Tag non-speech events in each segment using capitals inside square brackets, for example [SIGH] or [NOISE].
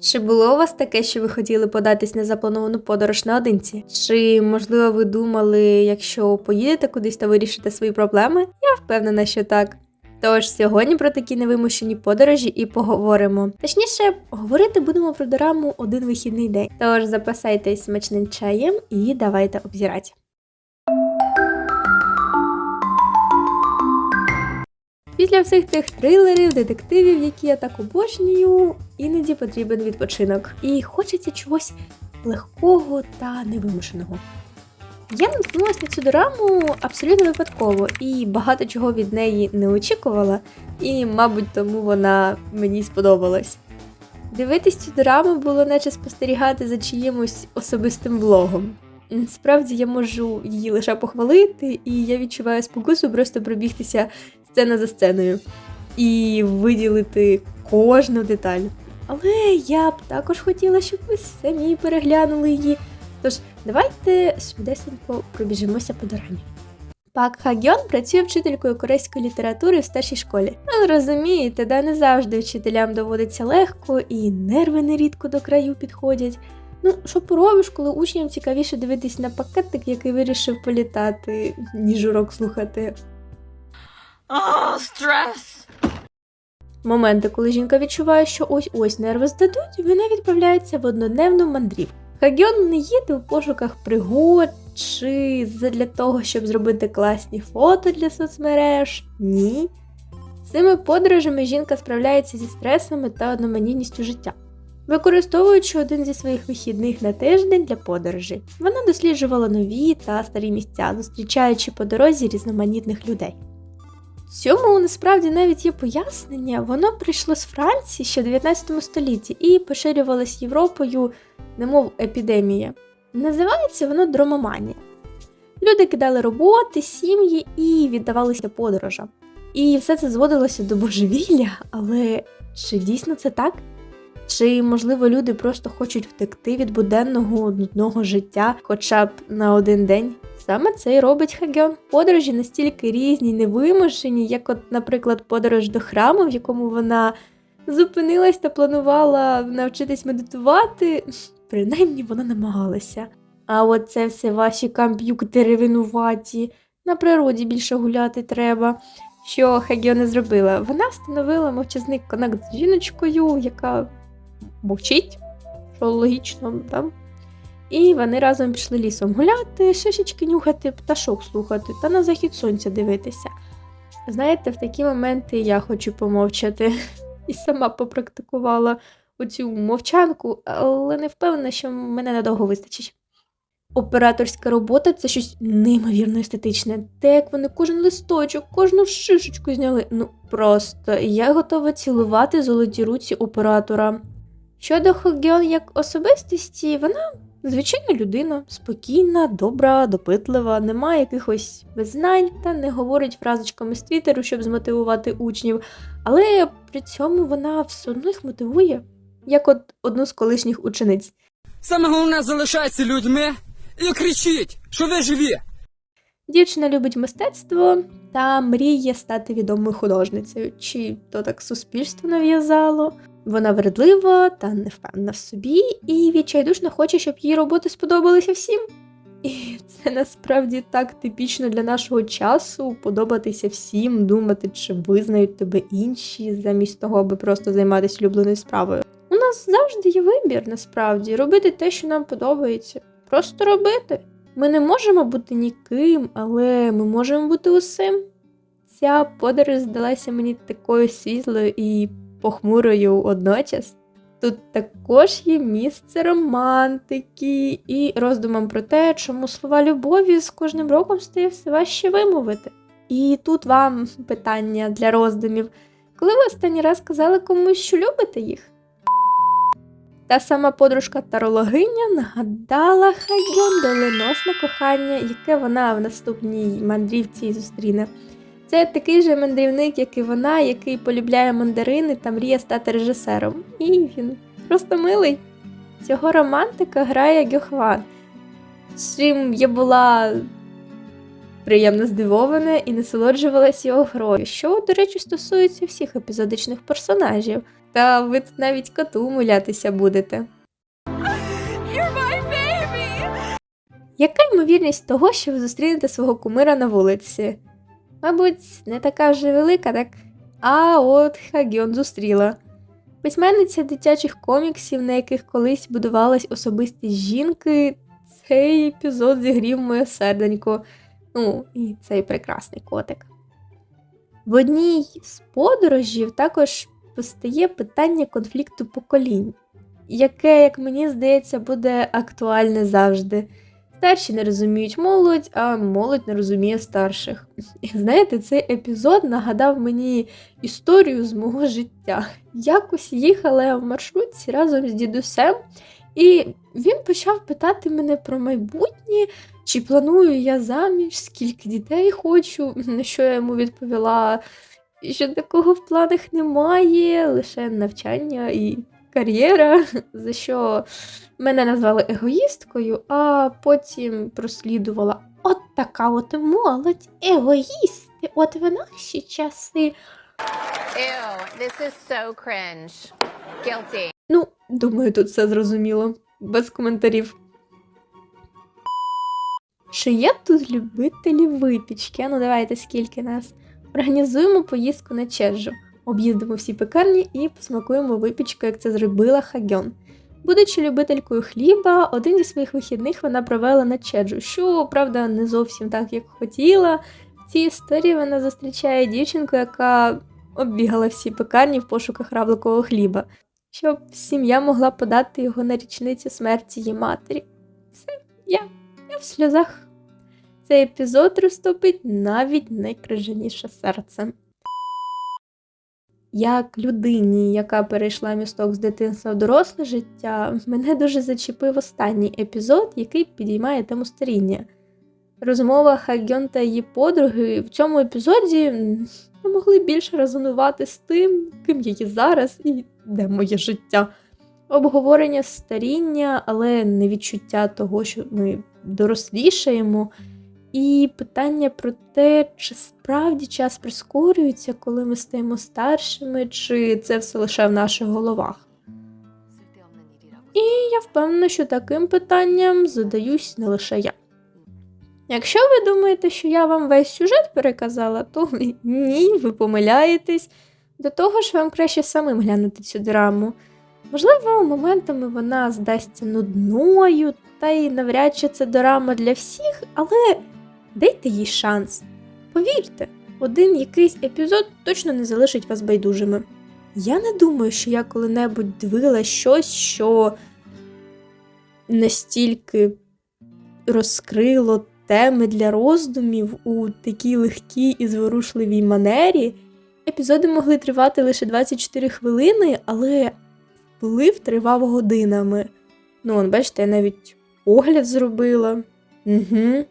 Чи було у вас таке, що ви хотіли податись на заплановану подорож наодинці? Чи, можливо, ви думали, якщо поїдете кудись та вирішите свої проблеми? Я впевнена, що так. Тож сьогодні про такі невимушені подорожі і поговоримо. Точніше, говорити будемо про дораму один вихідний день. Тож запасайтесь смачним чаєм і давайте обзирати. Після всіх тих трилерів, детективів, які я так обожнюю, іноді потрібен відпочинок. І хочеться чогось легкого та невимушеного. Я наткнулася на цю дораму абсолютно випадково і багато чого від неї не очікувала, і, мабуть, тому вона мені сподобалась. Дивитись цю дораму було наче спостерігати за чиїмось особистим влогом. Справді я можу її лише похвалити, і я відчуваю спокусу просто пробігтися сцена за сценою і виділити кожну деталь. Але я б також хотіла, щоб ви самі переглянули її. Тож давайте швидесенько пробіжимося по дорамі. Пак Хагьон працює вчителькою корейської літератури в старшій школі. Ну, розумієте, да не завжди вчителям доводиться легко, і нерви нерідко до краю підходять. Ну, що поробиш, коли учням цікавіше дивитись на пакетик, який вирішив політати, ніж урок слухати. А, стрес! Моменти, коли жінка відчуває, що ось-ось нерви здадуть, вона відправляється в однодневну мандрівку. Хагьон не їде у пошуках пригод чи для того, щоб зробити класні фото для соцмереж. Ні. Цими подорожами жінка справляється зі стресами та одноманітністю життя. Використовуючи один зі своїх вихідних на тиждень для подорожей, вона досліджувала нові та старі місця, зустрічаючи по дорозі різноманітних людей. Цьому насправді навіть є пояснення. Воно прийшло з Франції ще в 19 столітті і поширювалось Європою, немов епідемія. Називається воно дромоманія. Люди кидали роботи, сім'ї і віддавалися подорожам. І все це зводилося до божевілля, але чи дійсно це так? Чи, можливо, люди просто хочуть втекти від буденного нудного життя хоча б на один день? Саме це й робить Хагьон. Подорожі настільки різні, невимушені, як, от, наприклад, подорож до храму, в якому вона зупинилась та планувала навчитись медитувати. [LAUGHS] Принаймні вона намагалася. А от це все ваші комп'ютери винуваті. На природі більше гуляти треба. Що Хагьон не зробила? Вона встановила мовчазний конект з жіночкою, яка мовчить, що логічно, так? І вони разом пішли лісом гуляти, шишечки нюхати, пташок слухати та на захід сонця дивитися. Знаєте, в такі моменти я хочу помовчати [LAUGHS] і сама попрактикувала оцю мовчанку, але не впевнена, що мене надовго вистачить. Операторська робота це щось неймовірно естетичне. Те, як вони кожен листочок, кожну шишечку зняли. Ну просто я готова цілувати золоті руці оператора. Щодо Хогіон як особистості, вона звичайна людина, спокійна, добра, допитлива, не має якихось визнань та не говорить фразочками з твіттеру, щоб змотивувати учнів, але при цьому вона все одно їх мотивує, як от одну з колишніх учениць. Саме головне залишайтеся людьми і кричіть, що ви живі. Дівчина любить мистецтво та мріє стати відомою художницею, чи то так суспільство нав'язало. Вона вередлива та невпевнена в собі, і відчайдушно хоче, щоб її роботи сподобалися всім. І це насправді так типічно для нашого часу подобатися всім, думати, чи визнають тебе інші, замість того, аби просто займатися улюбленою справою. У нас завжди є вибір, насправді, робити те, що нам подобається. Просто робити. Ми не можемо бути ніким, але ми можемо бути усім. Ця подорож здалася мені такою світлою і похмурою водночас. Тут також є місце романтики і роздумам про те, чому слова любові з кожним роком стає все важче вимовити. І тут вам питання для роздумів. Коли ви останній раз казали комусь, що любите їх? Та сама подружка тарологиня нагадала Хайон доленосне кохання, яке вона в наступній мандрівці зустріне. Це такий же мандрівник, як і вона, який полюбляє мандарини та мріє стати режисером. І він просто милий. Цього романтика грає Гьохван. З чим я була приємно здивована і насолоджувалась його грою, що, до речі, стосується всіх епізодичних персонажів. Та ви тут навіть коту умилятися будете. Яка ймовірність того, що ви зустрінете свого кумира на вулиці? Мабуть, не така вже велика, так? А от Хагіон зустріла. Письменниця дитячих коміксів, на яких колись будувалась особистість жінки, цей епізод зігрів моє серденько. Ну, і цей прекрасний котик. В одній з подорожів також постає питання конфлікту поколінь, яке, як мені здається, буде актуальне завжди. Старші не розуміють молодь, а молодь не розуміє старших. І знаєте, цей епізод нагадав мені історію з мого життя. Якось їхала я в маршрутці разом з дідусем, і він почав питати мене про майбутнє, чи планую я заміж, скільки дітей хочу, на що я йому відповіла, що такого в планах немає, лише навчання і кар'єра, за що мене назвали егоїсткою, а потім прослідувала от така от молодь, егоїсти, от в наші часи. Ew, this is so cringe. Guilty. Ну, думаю, тут все зрозуміло, без коментарів. Чи є тут любителі випічки? А ну давайте скільки нас. Організуємо поїздку на Чеджу. Об'їздимо всі пекарні і посмакуємо випічку, як це зробила Хагьон. Будучи любителькою хліба, один зі своїх вихідних вона провела на Чеджу, що, правда, не зовсім так, як хотіла. В цій історії вона зустрічає дівчинку, яка оббігала всі пекарні в пошуках равликового хліба, щоб сім'я могла подати його на річницю смерті її матері. Все, я, я в сльозах. Цей епізод розтопить навіть найкрижаніше серце. Як людині, яка перейшла місток з дитинства в доросле життя, мене дуже зачепив останній епізод, який підіймає тему старіння. Розмова Хагьон та її подруги в цьому епізоді не могли більше резонувати з тим, ким я є зараз і де моє життя. Обговорення старіння, але не відчуття того, що ми дорослішаємо. І питання про те, чи справді час прискорюється, коли ми стаємо старшими, чи це все лише в наших головах. І я впевнена, що таким питанням задаюсь не лише я. Якщо ви думаєте, що я вам весь сюжет переказала, то [LAUGHS] ні, ви помиляєтесь. До того ж, вам краще самим глянути цю драму. Можливо, моментами вона здасться нудною, та й навряд чи це дорама для всіх, але дайте їй шанс. Повірте, один якийсь епізод точно не залишить вас байдужими. Я не думаю, що я коли-небудь дивила щось, що настільки розкрило теми для роздумів у такій легкій і зворушливій манері. Епізоди могли тривати лише 24 хвилини, але вплив тривав годинами. Ну, он, бачите, я навіть огляд зробила. Угу.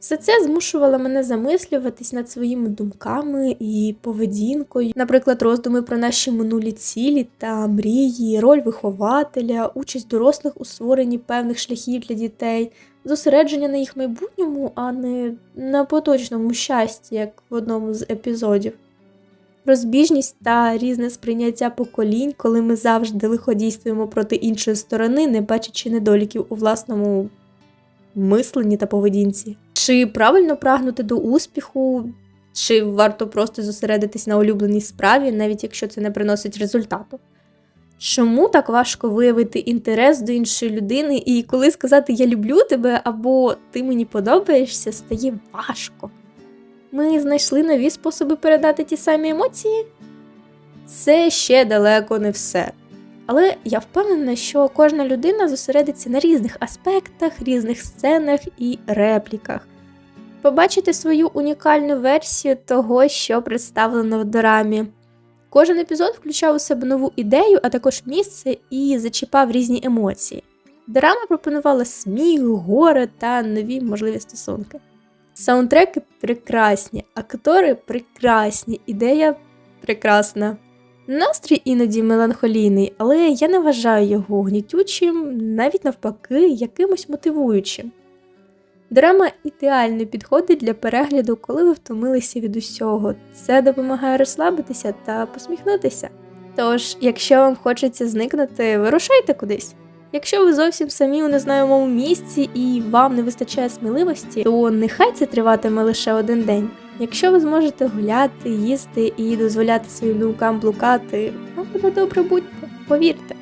Все це змушувало мене замислюватись над своїми думками і поведінкою, наприклад, роздуми про наші минулі цілі та мрії, роль вихователя, участь дорослих у створенні певних шляхів для дітей, зосередження на їх майбутньому, а не на поточному щасті, як в одному з епізодів. Розбіжність та різне сприйняття поколінь, коли ми завжди лиходійствуємо проти іншої сторони, не бачачи недоліків у власному мисленні та поведінці. Чи правильно прагнути до успіху, чи варто просто зосередитись на улюбленій справі, навіть якщо це не приносить результату? Чому так важко виявити інтерес до іншої людини, і коли сказати Я люблю тебе або Ти мені подобаєшся, стає важко. Ми знайшли нові способи передати ті самі емоції? Це ще далеко не все. Але я впевнена, що кожна людина зосередиться на різних аспектах, різних сценах і репліках. Побачити свою унікальну версію того, що представлено в дорамі. Кожен епізод включав у себе нову ідею, а також місце і зачіпав різні емоції. Драма пропонувала сміх, горе та нові можливі стосунки. Саундтреки прекрасні, актори прекрасні, ідея прекрасна. Настрій іноді меланхолійний, але я не вважаю його гнітючим, навіть навпаки, якимось мотивуючим. Драма ідеально підходить для перегляду, коли ви втомилися від усього. Це допомагає розслабитися та посміхнутися. Тож, якщо вам хочеться зникнути, вирушайте кудись. Якщо ви зовсім самі у незнайомому місці і вам не вистачає сміливості, то нехай це триватиме лише один день. Якщо ви зможете гуляти, їсти і дозволяти своїм думкам блукати, вам буде добре будьте, повірте.